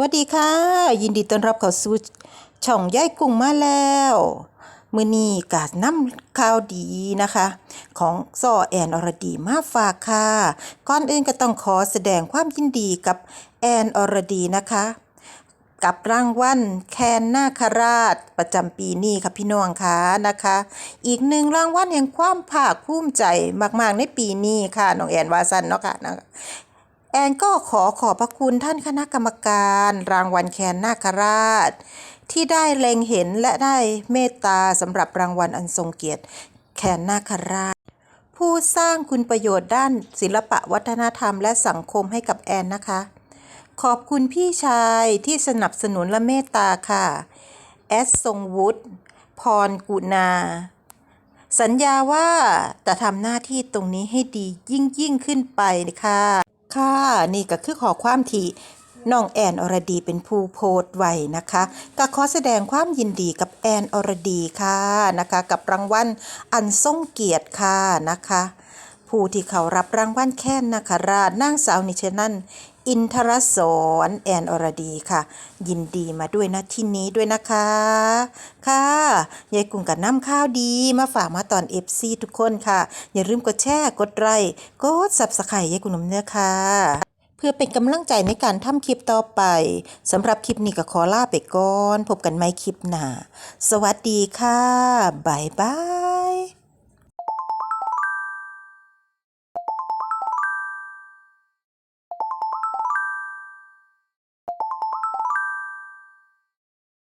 วัสดีค่ะ ยินดีต้อนรับเข้าสู่ช่องย่ายกุ้งมาแล้วมือนี้กาดน้ำข่าวดีนะคะ ของซอแอนอรดีมาฝากค่ะก่อนอื่นก็ต้องขอแสดงความยินดีกับแอนอรดีนะคะ กับรางวัลแคนนาคราช ประจำปีนี้ค่ะพี่น้องค่ะนะคะ อีกหนึ่งรางวัลแห่งความภาคภูมิใจมาก ๆ ในปีนี้ค่ะน้องแอนวาสันเนาะค่ะนะคะ แอนก็ขอขอบพระคุณท่านคณะกรรมการ รางวัลแคนนาคราช ที่ได้เล็งเห็นและได้เมตตาสำหรับรางวัลอันทรงเกียรติแคนนาคราช ผู้สร้างคุณประโยชน์ด้านศิลปะวัฒนธรรมและสังคมให้กับแอนนะคะ ขอบคุณพี่ชายที่สนับสนุนและเมตตาค่ะ แอดทรงวุฒิพรกุณาสัญญาว่าจะทำหน้าที่ตรงนี้ให้ดียิ่งยิ่งขึ้นไปค่ะ ค่ะ นี่ก็คือขอความที่น้องแอนอรดีเป็นผู้โพสต์ไว้นะคะก็ขอแสดงความยินดีกับแอนอรดีค่ะนะคะ กับรางวัลอันทรงเกียรติค่ะนะคะ ผู้ที่เขารับรางวัลแค้นนะคราชนางสาวนิชนัน อินทรสอนแอนอรดีค่ะ ยินดีมาด้วยนะที่นี้ด้วยนะคะ ค่ะยายกุ้งกับน้ำข้าวดีมาฝากมาตอนเอฟซีทุกคนค่ะ อย่าลืมกดแชร์กดไลค์กดสับสไครต์ยายกุ้งน้ำเนื้อค่ะ เพื่อเป็นกำลังใจในการทำคลิปต่อไปสำหรับคลิปนี้ก็ขอลาไปก่อน พบกันใหม่คลิปหน้า สวัสดีค่ะบ๊ายบาย